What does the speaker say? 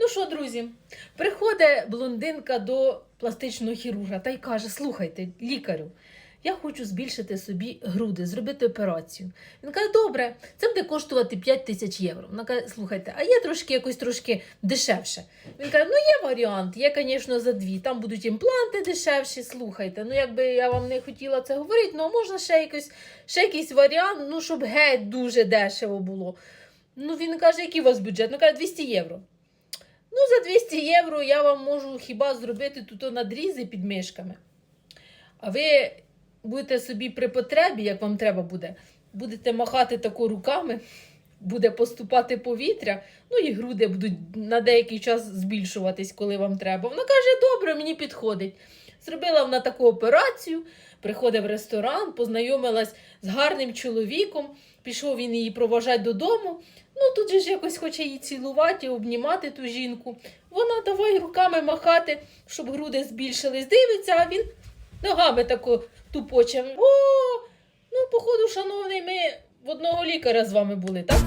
Ну що, друзі, приходить блондинка до пластичного хірурга та й каже: слухайте, лікарю, я хочу збільшити собі груди, зробити операцію. Він каже, добре, це буде коштувати 5 тисяч євро. Вона каже, слухайте, а є трошки якось трошки дешевше. Він каже, ну є варіант, є, звісно, за дві. Там будуть імпланти дешевші. Слухайте. Ну, якби я вам не хотіла це говорити, ну можна ще якийсь, ще якийсь варіант, ну щоб геть дуже дешево було. Ну, він каже, який у вас бюджет? Ну, каже, 200 євро. Ну, за 200 євро я вам можу хіба зробити тут надрізи під мишками. А ви будете собі при потребі, як вам треба буде, будете махати тако руками, буде поступати повітря, ну і груди будуть на деякий час збільшуватись, коли вам треба. Вона каже, добре, мені підходить. Зробила вона таку операцію, приходить в ресторан, познайомилась з гарним чоловіком, пішов він її проважати додому. Ну тут же ж якось хоче її цілувати, обнімати ту жінку. Вона давай руками махати, щоб груди збільшились. Дивиться, а він ногами тако тупоче. О, ну, походу, шановний, ми в одного лікаря з вами були, так?